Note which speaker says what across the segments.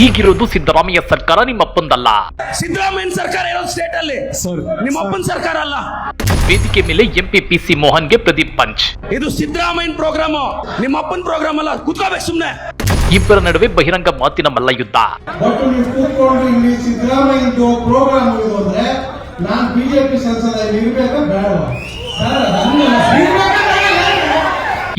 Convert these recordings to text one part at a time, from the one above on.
Speaker 1: ಈಗಿರೋದು ಸಿದ್ದರಾಮಯ್ಯ ಸರ್ಕಾರ ನಿಮ್ಮಪ್ಪಂದಲ್ಲ
Speaker 2: ಸಿದ್ದರಾಮಯ್ಯ ಸರ್ಕಾರ ಇರೋದು ಸ್ಟೇಟ್ ಅಲ್ಲಿ ನಿಮ್ಮಪ್ಪನ ಸರ್ಕಾರ ಅಲ್ಲ
Speaker 1: ವೇದಿಕೆ ಮೇಲೆ ಎಂಪಿ ಮೋಹನ್ ಮೋಹನ್ಗೆ ಪ್ರದೀಪ್ ಪಂಚ್
Speaker 2: ಇದು ಸಿದ್ದರಾಮಯ್ಯ ಪ್ರೋಗ್ರಾಮ್ ನಿಮ್ಮಪ್ಪನ ಪ್ರೋಗ್ರಾಮ್ ಅಲ್ಲ ಕುತ್ಕೋಬೇಕು ಸುಮ್ನೆ
Speaker 1: ಇಬ್ಬರ ನಡುವೆ ಬಹಿರಂಗ ಮಾತಿನ ಮಲ್ಲಯುದ್ಧ
Speaker 3: ನಾನು ಬಿಜೆಪಿ ಸಂಸದ ಇರಬೇಕು ಇರ್ಬೇಕಾ ಬೇಡವಾ ಸರ್ ಅದನ್ನ ಇರ್ಬೇಕಾ ಬೇಡವಾ?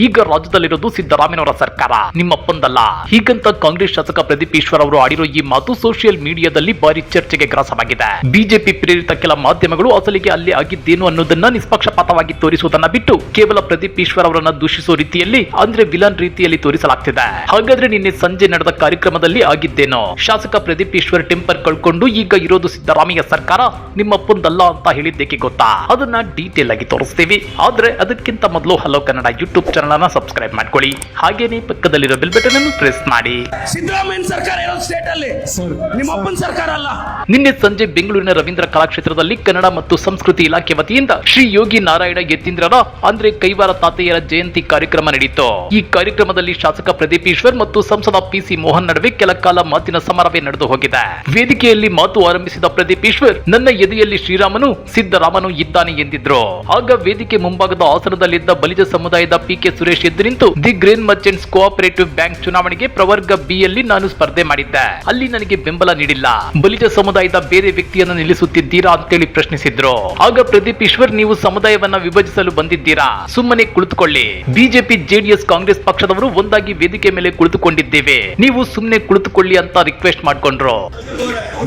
Speaker 1: ಈಗ ರಾಜ್ಯದಲ್ಲಿರೋದು ಸಿದ್ದರಾಮಯ್ಯನವರ ಸರ್ಕಾರ. ನಿಮ್ಮಪ್ಪಂದಲ್ಲ ಹೀಗಂತ ಕಾಂಗ್ರೆಸ್ ಶಾಸಕ ಪ್ರದೀಪ್ ಈಶ್ವರ್ ಅವರು ಆಡಿರೋ ಈ ಮಾತು ಸೋಷಿಯಲ್ ಮೀಡಿಯಾದಲ್ಲಿ ಭಾರಿ ಚರ್ಚೆಗೆ ಗ್ರಾಸವಾಗಿದೆ. ಬಿಜೆಪಿ ಪ್ರೇರಿತ ಕೆಲ ಮಾಧ್ಯಮಗಳು ಅಸಲಿಗೆ ಅಲ್ಲಿ ಆಗಿದ್ದೇನು ಅನ್ನೋದನ್ನ ನಿಷ್ಪಕ್ಷಪಾತವಾಗಿ ತೋರಿಸುವುದನ್ನ ಬಿಟ್ಟು ಕೇವಲ ಪ್ರದೀಪ್ ಈಶ್ವರ್ ಅವರನ್ನ ದೂಷಿಸುವ ರೀತಿಯಲ್ಲಿ, ಅಂದ್ರೆ ವಿಲನ್ ರೀತಿಯಲ್ಲಿ ತೋರಿಸಲಾಗ್ತಿದೆ. ಹಾಗಾದ್ರೆ ನಿನ್ನೆ ಸಂಜೆ ನಡೆದ ಕಾರ್ಯಕ್ರಮದಲ್ಲಿ ಆಗಿದ್ದೇನು? ಶಾಸಕ ಪ್ರದೀಪ್ ಈಶ್ವರ್ ಟೆಂಪರ್ ಕಳ್ಕೊಂಡು ಈಗ ಇರೋದು ಸಿದ್ದರಾಮಯ್ಯ ಸರ್ಕಾರ ನಿಮ್ಮಪ್ಪಂದಲ್ಲ ಅಂತ ಹೇಳಿದ್ದೇಕೆ ಗೊತ್ತಾ? ಅದನ್ನ ಡೀಟೇಲ್ ಆಗಿ ತೋರಿಸ್ತೀವಿ. ಆದ್ರೆ ಅದಕ್ಕಿಂತ ಮೊದಲು ಹಲೋ ಕನ್ನಡ ಯೂಟ್ಯೂಬ್ ಚಾನಲ್ ಅನ್ನ ಸಬ್ಸ್ಕ್ರೈಬ್ ಮಾಡ್ಕೊಳ್ಳಿ. ಹಾಗೇನೆ ಪಕ್ಕದಲ್ಲಿರೋ ಬೆಲ್ ಬಟನ್ ಅನ್ನು ಪ್ರೆಸ್ ಮಾಡಿ.
Speaker 2: ಸಿದ್ದರಾಮಯ್ಯ ಸರ್ಕಾರ ಇರೋದು ಸ್ಟೇಟ್ ಅಲ್ಲಿ
Speaker 4: ಸರ್
Speaker 2: ನಿಮ್ಮ ಅಪ್ಪನ ಸರ್ಕಾರ ಅಲ್ಲ.
Speaker 1: ನಿನ್ನೆ ಸಂಜೆ ಬೆಂಗಳೂರಿನ ರವೀಂದ್ರ ಕಲಾಕ್ಷೇತ್ರದಲ್ಲಿ ಕನ್ನಡ ಮತ್ತು ಸಂಸ್ಕೃತಿ ಇಲಾಖೆ ವತಿಯಿಂದ ಶ್ರೀ ಯೋಗಿ ನಾರಾಯಣ ಯತೀಂದ್ರರ ಅಂದ್ರೆ ಕೈವಾರ ತಾತೆಯರ ಜಯಂತಿ ಕಾರ್ಯಕ್ರಮ ನಡೆಯಿತು ಈ ಕಾರ್ಯಕ್ರಮದಲ್ಲಿ ಶಾಸಕ ಪ್ರದೀಪ್ ಈಶ್ವರ್ ಮತ್ತು ಸಂಸದ ಪಿಸಿ ಮೋಹನ್ ನಡುವೆ ಕೆಲ ಕಾಲ ಮಾತಿನ ಸಮರವೇ ನಡೆದು ಹೋಗಿದೆ. ವೇದಿಕೆಯಲ್ಲಿ ಮಾತು ಆರಂಭಿಸಿದ ಪ್ರದೀಪ್ ಈಶ್ವರ್ ನನ್ನ ಎದೆಯಲ್ಲಿ ಶ್ರೀರಾಮನು ಸಿದ್ದರಾಮನು ಇದ್ದಾನೆ ಎಂದಿದ್ರು. ಆಗ ವೇದಿಕೆ ಮುಂಭಾಗದ ಆಸನದಲ್ಲಿದ್ದ ಬಲಿಜ ಸಮುದಾಯದ ಪಿಕೆ ಸುರೇಶ್ ಎದ್ದು ನಿಂತು the green merchants cooperative bank ಚುನಾವಣೆಗೆ ಪ್ರವರ್ಗ ಬಿ ಯಲ್ಲಿ ನಾನು ಸ್ಪರ್ಧೆ ಮಾಡಿದ್ದೆ. ಅಲ್ಲಿ ನನಗೆ ಬೆಂಬಲ ನೀಡಿಲ್ಲ. ಬಲಿಜ ಸಮುದಾಯದ ಬೇರೆ ವ್ಯಕ್ತಿಯನ್ನು ನಿಲ್ಲಿಸುತ್ತಿದ್ದೀರಾ ಅಂತೇಳಿ ಪ್ರಶ್ನಿಸಿದ್ರು. ಆಗ ಪ್ರದೀಪ್ ಈಶ್ವರ್, ನೀವು ಸಮುದಾಯವನ್ನ ವಿಭಜಿಸಲು ಬಂದಿದ್ದೀರಾ? ಸುಮ್ಮನೆ ಕುಳಿತುಕೊಳ್ಳಿ. ಬಿಜೆಪಿ, ಜೆಡಿಎಸ್, ಕಾಂಗ್ರೆಸ್ ಪಕ್ಷದವರು ಒಂದಾಗಿ ವೇದಿಕೆ ಮೇಲೆ ಕುಳಿತುಕೊಂಡಿದ್ದೇವೆ. ನೀವು ಸುಮ್ಮನೆ ಕುಳಿತುಕೊಳ್ಳಿ ಅಂತ ರಿಕ್ವೆಸ್ಟ್ ಮಾಡ್ಕೊಂಡ್ರು.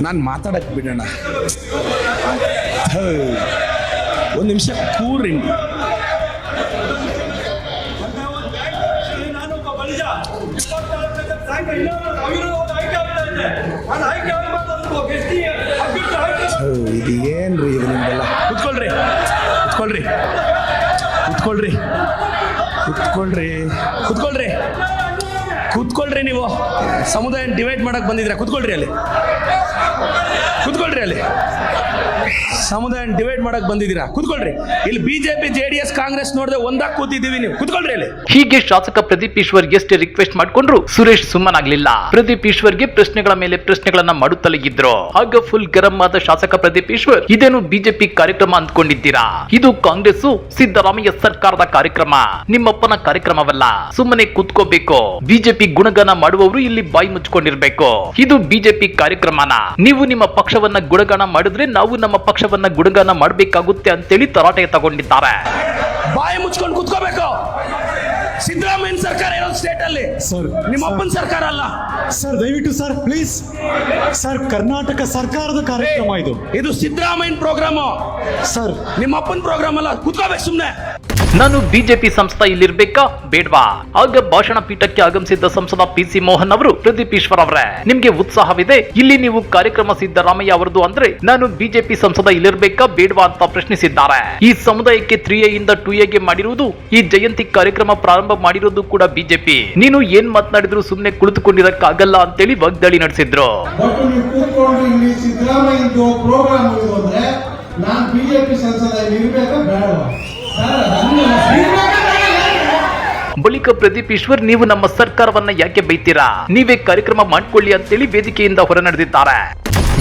Speaker 2: ನಾನು ಮಾತಾಡಕ್ ಬಿಡೋಣ. ಒಂದು ನಿಮಿಷ ಕೂರಿ ಏನ್ರಿ ಇದು ನಿಮ್ದೆಲ್ಲ ಕುತ್ಕೊಳ್ರಿ ಕುತ್ಕೊಳ್ರಿ ಕುತ್ಕೊಳ್ರಿ ಕುತ್ಕೊಳ್ರಿ ಕುತ್ಕೊಳ್ರಿ ಕುತ್ಕೊಳ್ರಿ ನೀವು. ಸಮುದಾಯ ಡಿವೈಡ್ ಮಾಡಕ್ ಬಂದಿದ್ರೆ ಕುತ್ಕೊಳ್ರಿ ಅಲ್ಲಿ. ಕುತ್ಕೊಳ್ರಿ ಅಲ್ಲಿ. ಸಮುದಾಯ ಡಿವೈಡ್ ಮಾಡಕ್ ಬಂದಿದ್ದೀರಾ? ಕುತ್ಕೊಳ್ರಿ. ಇಲ್ಲಿ BJP J D S Congress ನೋಡದೆ ಒಂದಾಗ್ ಕೂತಿದ್ದೀವಿ ನೀವು. ಕುತ್ಕೊಳ್ರಿ ಅಲ್ಲಿ
Speaker 1: ಹೀಗೆ ಶಾಸಕ ಪ್ರದೀಪ್ ಈಶ್ವರ್ ಎಷ್ಟೇ ರಿಕ್ವೆಸ್ಟ್ ಮಾಡ್ಕೊಂಡ್ರು ಸುರೇಶ್ ಸುಮ್ಮನಾಗ್ಲಿಲ್ಲ. ಪ್ರದೀಪ್ ಈಶ್ವರ್ಗೆ ಪ್ರಶ್ನೆಗಳ ಮೇಲೆ ಪ್ರಶ್ನೆಗಳನ್ನ ಮಾಡುತ್ತಲೇ ಇದ್ರು ಆಗ ಫುಲ್ ಗರಂ ಆದ ಶಾಸಕ ಪ್ರದೀಪ್ ಈಶ್ವರ್, ಇದೇನು ಬಿಜೆಪಿ ಕಾರ್ಯಕ್ರಮ ಅಂದ್ಕೊಂಡಿದ್ದೀರಾ? ಇದು ಕಾಂಗ್ರೆಸ್ ಸಿದ್ದರಾಮಯ್ಯ ಸರ್ಕಾರದ ಕಾರ್ಯಕ್ರಮ. ನಿಮ್ಮಪ್ಪನ ಕಾರ್ಯಕ್ರಮವಲ್ಲ. ಸುಮ್ಮನೆ ಕೂತ್ಕೋಬೇಕು. ಬಿಜೆಪಿ ಗುಣಗಾನ ಮಾಡುವವರು ಇಲ್ಲಿ ಬಾಯಿ ಮುಚ್ಕೊಂಡಿರ್ಬೇಕು. ಇದು ಬಿಜೆಪಿ ಕಾರ್ಯಕ್ರಮನ? ನೀವು ನಿಮ್ಮ ಪಕ್ಷವನ್ನ ಗುಣಗಾನ ಮಾಡಿದ್ರೆ ನಾವು ನಮ್ಮ ಪಕ್ಷವನ್ನ ಗುಡುಗನ ಮಾಡಬೇಕಾಗುತ್ತೆ ಅಂತೇಳಿ ತರಾಟೆ ತಗೊಂಡಿದ್ದಾರೆ.
Speaker 2: ಬಾಯಿ ಮುಚ್ಕೊಂಡು ಕುತ್ಕೋಬೇಕು. ಸಿದ್ದರಾಮಯ್ಯ ಸರ್ಕಾರ ಇರೋದು ಸ್ಟೇಟ್ ಅಲ್ಲಿ.
Speaker 4: ಸರ್
Speaker 2: ನಿಮ್ಮಪ್ಪನ ಸರ್ಕಾರ ಅಲ್ಲ.
Speaker 4: ಸರ್ ದಯವಿಟ್ಟು ಸರ್ ಪ್ಲೀಸ್ ಸರ್ ಕರ್ನಾಟಕ ಸರ್ಕಾರದ ಕಾರ್ಯಕ್ರಮ ಇದು.
Speaker 2: ಇದು ಸಿದ್ದರಾಮಯ್ಯ ಪ್ರೋಗ್ರಾಮ್
Speaker 4: ಸರ್.
Speaker 2: ನಿಮ್ಮಪ್ಪನ ಪ್ರೋಗ್ರಾಮ್ ಅಲ್ಲ. ಕುತ್ಕೋಬೇಕು ಸುಮ್ನೆ.
Speaker 1: ನಾನು ಬಿಜೆಪಿ ಸಂಸ್ಥೆ ಇಲ್ಲಿರ್ಬೇಕಾ? ಬೇಡ್ವಾ. ಆಗ ಭಾಷಣ ಪೀಠಕ್ಕೆ ಆಗಮಿಸಿದ್ದ ಸಂಸದ ಪಿ ಸಿ ಮೋಹನ್ ಅವರು ಪ್ರದೀಪ್ ಈಶ್ವರ್ ಅವರೇ. ನಿಮ್ಗೆ ಉತ್ಸಾಹವಿದೆ? ಇಲ್ಲಿ ನೀವು ಕಾರ್ಯಕ್ರಮ ಸಿದ್ದರಾಮಯ್ಯ ಅವರದು ಅಂದ್ರೆ ನಾನು ಬಿಜೆಪಿ ಸಂಸದ ಇಲ್ಲಿರ್ಬೇಕಾ? ಬೇಡ್ವಾ ಅಂತ ಪ್ರಶ್ನಿಸಿದ್ದಾರೆ. ಈ ಸಮುದಾಯಕ್ಕೆ ತ್ರೀ ಎ ಇಂದ ಟೂ ಎಗೆ ಮಾಡಿರುವುದು, ಈ ಜಯಂತಿ ಕಾರ್ಯಕ್ರಮ ಪ್ರಾರಂಭ ಮಾಡಿರೋದು ಕೂಡ ಬಿಜೆಪಿ. ನೀನು ಏನ್ ಮಾತನಾಡಿದ್ರು ಸುಮ್ನೆ ಕುಳಿತುಕೊಂಡಿರಕ್ಕಾಗಲ್ಲ ಅಂತೇಳಿ ವಾಗ್ದಾಳಿ ನಡೆಸಿದ್ರು.
Speaker 3: ನಾನು ಬಿಜೆಪಿ ಸಂಸದ ಇರ್ಬೇಕಾ ಬೇಡವಾ.
Speaker 1: ಬಳಿಕ ಪ್ರದೀಪ್ ಈಶ್ವರ್, ನೀವು ನಮ್ಮ ಸರ್ಕಾರವನ್ನ ಯಾಕೆ ಬೈತೀರಾ? ನೀವೇ ಕಾರ್ಯಕ್ರಮ ಮಾಡ್ಕೊಳ್ಳಿ ಅಂತೇಳಿ ವೇದಿಕೆಯಿಂದ ಹೊರ ನಡೆದಿದ್ದಾರೆ.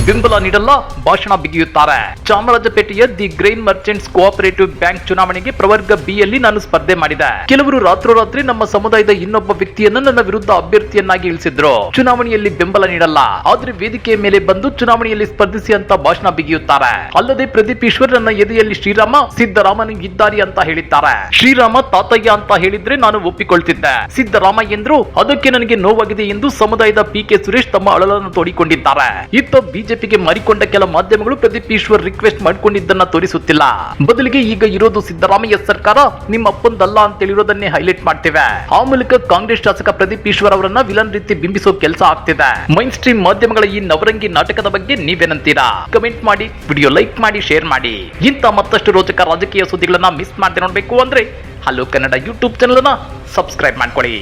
Speaker 1: ಬೆಂಬಲ ನೀಡಲ್ಲ, ಭಾಷಣ ಬಿಗಿಯುತ್ತಾರೆ. ಚಾಮರಾಜಪೇಟೆಯ the grain merchants cooperative bank ಚುನಾವಣೆಗೆ ಪ್ರವರ್ಗ ಬಿ ಯಲ್ಲಿ ನಾನು ಸ್ಪರ್ಧೆ ಮಾಡಿದೆ. ಕೆಲವರು ರಾತ್ರೋರಾತ್ರಿ ನಮ್ಮ ಸಮುದಾಯದ ಇನ್ನೊಬ್ಬ ವ್ಯಕ್ತಿಯನ್ನು ನನ್ನ ವಿರುದ್ಧ ಅಭ್ಯರ್ಥಿಯನ್ನಾಗಿ ಇಳಿಸಿದ್ರು. ಚುನಾವಣೆಯಲ್ಲಿ ಬೆಂಬಲ ನೀಡಲ್ಲ, ಆದ್ರೆ ವೇದಿಕೆಯ ಮೇಲೆ ಬಂದು ಚುನಾವಣೆಯಲ್ಲಿ ಸ್ಪರ್ಧಿಸಿ ಅಂತ ಭಾಷಣ ಬಿಗಿಯುತ್ತಾರೆ. ಅಲ್ಲದೆ ಪ್ರದೀಪ್ ಈಶ್ವರ್ ನನ್ನ ಎದೆಯಲ್ಲಿ ಶ್ರೀರಾಮ ಸಿದ್ದರಾಮನು ಅಂತ ಹೇಳಿದ್ದಾರೆ. ಶ್ರೀರಾಮ ತಾತಯ್ಯ ಅಂತ ಹೇಳಿದ್ರೆ ನಾನು ಒಪ್ಪಿಕೊಳ್ತಿದ್ದೆ. ಸಿದ್ದರಾಮ ಎಂದ್ರು, ಅದಕ್ಕೆ ನನಗೆ ನೋವಾಗಿದೆ ಎಂದು ಸಮುದಾಯದ ಪಿ ಕೆ ಸುರೇಶ್ ತಮ್ಮ ಅಳಲನ್ನು ತೋಡಿಕೊಂಡಿದ್ದಾರೆ. ಇತ್ತ ಬಿಜೆಪಿಗೆ ಮಾರಿಕೊಂಡ ಕೆಲ ಮಾಧ್ಯಮಗಳು ಪ್ರದೀಪ್ ಈಶ್ವರ್ ರಿಕ್ವೆಸ್ಟ್ ಮಾಡಿಕೊಂಡಿದ್ದನ್ನ ತೋರಿಸುತ್ತಿಲ್ಲ. ಬದಲಿಗೆ ಈಗ ಇರೋದು ಸಿದ್ದರಾಮಯ್ಯ ಸರ್ಕಾರ, ನಿಮ್ಮ ಅಪ್ಪಂದಲ್ಲ ಅಂತ ಹೇಳಿರೋದನ್ನೇ ಹೈಲೈಟ್ ಮಾಡ್ತೇವೆ. ಆ ಮೂಲಕ ಕಾಂಗ್ರೆಸ್ ಶಾಸಕ ಪ್ರದೀಪ್ ಈಶ್ವರ್ ಅವರನ್ನ ವಿಲನ್ ರೀತಿ ಬಿಂಬಿಸೋ ಕೆಲಸ ಆಗ್ತಿದೆ. ಮೈನ್ ಸ್ಟ್ರೀಮ್ ಮಾಧ್ಯಮಗಳ ಈ ನವರಂಗಿ ನಾಟಕದ ಬಗ್ಗೆ ನೀವೇನಂತೀರಾ? ಕಮೆಂಟ್ ಮಾಡಿ ವಿಡಿಯೋ ಲೈಕ್ ಮಾಡಿ ಶೇರ್ ಮಾಡಿ. ಇಂಥ ಮತ್ತಷ್ಟು ರೋಚಕ ರಾಜಕೀಯ ಸುದ್ದಿಗಳನ್ನ ಮಿಸ್ ಮಾಡದೆ ನೋಡಬೇಕು ಅಂದ್ರೆ hello Kannada YouTube channel subscribe ಮಾಡ್ಕೊಳ್ಳಿ.